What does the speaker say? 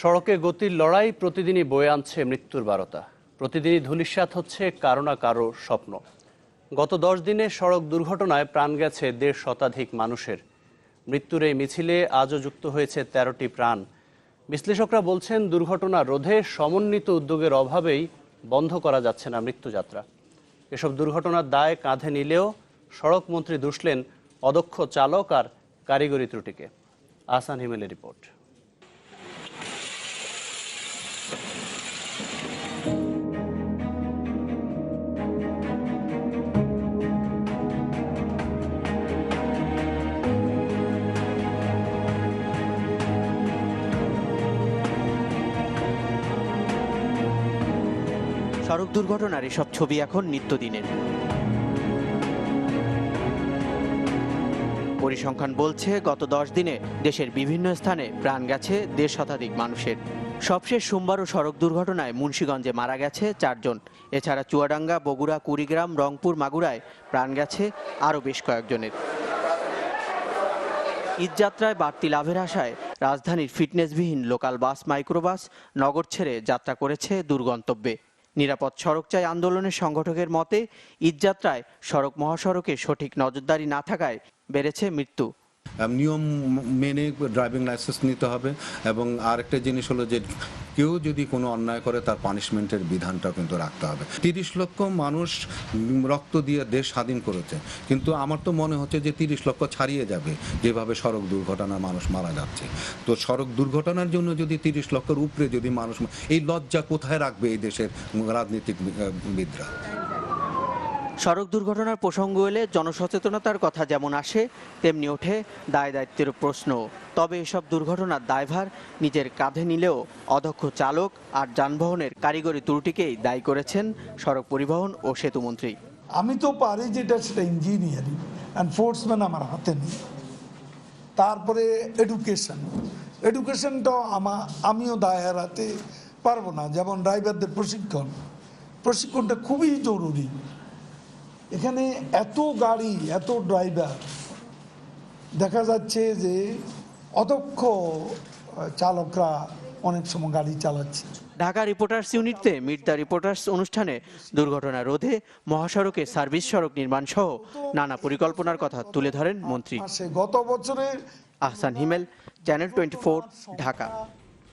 সড়কে গতির লড়াই প্রতিদিনই বয়ে আনছে মৃত্যুর বারতা। প্রতিদিনই ধূলিসাৎ হচ্ছে কারও না কারও স্বপ্ন। গত দশ দিনে সড়ক দুর্ঘটনায় প্রাণ গেছে দেড় শতাধিক মানুষের। মৃত্যুর এই মিছিলে আজও যুক্ত হয়েছে তেরোটি প্রাণ। বিশ্লেষকরা বলছেন, দুর্ঘটনা রোধে সমন্বিত উদ্যোগের অভাবেই বন্ধ করা যাচ্ছে না মৃত্যুযাত্রা। এসব দুর্ঘটনার দায় কাঁধে নিলেও সড়ক মন্ত্রী দুষলেন অদক্ষ চালক আর কারিগরি ত্রুটিকে। আসান হিমেলের রিপোর্ট। সড়ক দুর্ঘটনার এসব ছবি এখন নিত্যদিনের। পরিসংখ্যান বলছে, গত দশ দিনে দেশের বিভিন্ন স্থানে প্রাণ গেছে দেড় শতাধিক মানুষের। সবশেষ সোমবারও সড়ক দুর্ঘটনায় মুন্সীগঞ্জে মারা গেছে চারজন। এছাড়া চুয়াডাঙ্গা, বগুড়া, কুড়িগ্রাম, রংপুর, মাগুরায় প্রাণ গেছে আরও বেশ কয়েকজনের। ঈদযাত্রায় বাড়তি লাভের আশায় রাজধানীর ফিটনেসবিহীন লোকাল বাস, মাইক্রোবাস নগর ছেড়ে যাত্রা করেছে দুর্গন্তব্যে। নিরাপদ সড়ক চাই আন্দোলনের সংগঠকের মতে ঈদযাত্রায় সড়ক মহাসড়কে সঠিক নজরদারি না থাকায় বেড়েছে মৃত্যু। নিয়ম মেনে ড্রাইভিং লাইসেন্স নিতে হবে এবং আরেকটা জিনিস হলো যে কেউ যদি কোনো অন্যায় করে তার পানিশমেন্টের বিধানটা কিন্তু রাখতে হবে। তিরিশ লক্ষ মানুষ রক্ত দিয়ে দেশ স্বাধীন করেছে। কিন্তু আমার তো মনে হচ্ছে যে তিরিশ লক্ষ ছাড়িয়ে যাবে যেভাবে সড়ক দুর্ঘটনায় মানুষ মারা যাচ্ছে। তো সড়ক দুর্ঘটনার জন্য যদি তিরিশ লক্ষের উপরে যদি মানুষ এই লজ্জা কোথায় রাখবে এই দেশের রাজনীতিকবিদরা? সড়ক দুর্ঘটনার প্রসঙ্গ এলে জনসচেতনতার কথা যেমন আসে, তেমনি ওঠে দায় দায়িত্বের প্রশ্ন। তবে এসব দুর্ঘটনার দায়ভার নিজের কাঁধে নিলেও অদক্ষ চালক আর যানবাহনের কারিগরি ত্রুটিকেই দায়ী করেছেন সড়ক পরিবহন ও সেতুমন্ত্রী আমি তো পারি যেটা, সেটা ইঞ্জিনিয়ারিং এনফোর্সমেন্ট আমার হাতে নেই। তারপরে এডুকেশন এডুকেশনটাও আমা, আমিও দায় এড়াতে পারব না। যেমন ড্রাইভারদের প্রশিক্ষণ। প্রশিক্ষণটা খুবই জরুরি। এখানে এত গাড়ি এত ড্রাইভার দেখা যাচ্ছে যে অদক্ষ চালকরা অনেক সময় গাড়ি চালাচ্ছে। ঢাকা রিপোর্টার্স ইউনিটে মিট দ্য রিপোর্টার্স অনুষ্ঠানে দুর্ঘটনা রোধে মহাসড়কে সার্ভিস সড়ক নির্মাণ সহ নানা পরিকল্পনার কথা তুলে ধরেন মন্ত্রী। গত বছরের আহসান হিমেল চ্যানেল টোয়েন্টি ঢাকা।